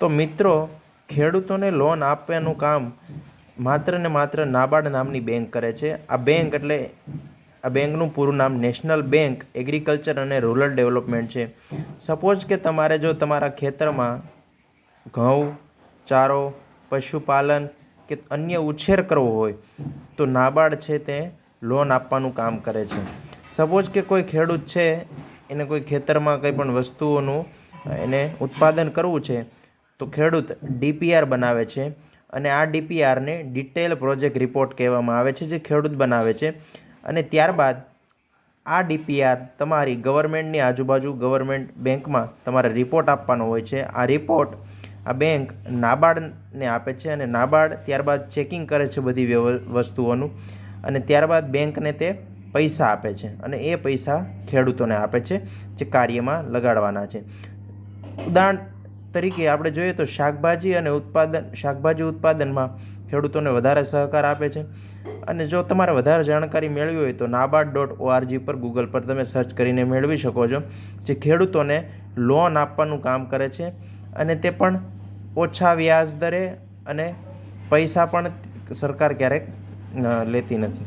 તો મિત્રો, ખેડૂતોને લોન આપવાનું કામ માત્ર ને માત્ર નાબાર્ડ નામની બેંક કરે છે. આ બેંક એટલે આ બેંકનું પૂરું નામ નેશનલ બેંક એગ્રીકલ્ચર અને રૂરલ ડેવલપમેન્ટ છે. સપોઝ કે તમારે જો તમારા ખેતરમાં ઘઉં, ચારો, પશુપાલન કે અન્ય ઉછેર કરવો હોય, તો નાબાર્ડ છે તે લોન આપવાનું કામ કરે છે. સપોઝ કે કોઈ ખેડૂત છે, એને કોઈ ખેતરમાં કંઈ પણ વસ્તુઓનું એને ઉત્પાદન કરવું છે તો ખેડૂત ડીપીઆર બનાવે છે અને આ ડીપીઆરને ડિટેલ પ્રોજેક્ટ રિપોર્ટ કહેવામાં આવે છે જે ખેડૂત બનાવે છે. અને ત્યારબાદ આ ડીપીઆર તમારી ગવર્મેન્ટની આજુબાજુ ગવર્મેન્ટ બેંકમાં તમારે રિપોર્ટ આપવાનો હોય છે. આ રિપોર્ટ આ બેંક નાબાર્ડને આપે છે અને નાબાર્ડ ત્યારબાદ ચેકિંગ કરે છે બધી વસ્તુઓનું અને ત્યારબાદ બેંકને તે પૈસા આપે છે અને એ પૈસા ખેડૂતોને આપે છે જે કાર્યમાં લગાડવાના છે. ઉદાહરણ તરીકે આપણે જોઈએ તો શાકભાજી અને ઉત્પાદન, શાકભાજી ઉત્પાદનમાં ખેડૂતોને વધારે સહકાર આપે છે. અને જો તમારે વધારે જાણકારી મેળવી હોય તો NABARD dot O R G પર ગૂગલ પર તમે સર્ચ કરીને મેળવી શકો છો, જે ખેડૂતોને લોન આપવાનું કામ કરે છે. અને તે પણ ઓછા વ્યાજ દરે અને પૈસા પણ સરકાર ક્યારેક લેતી નથી.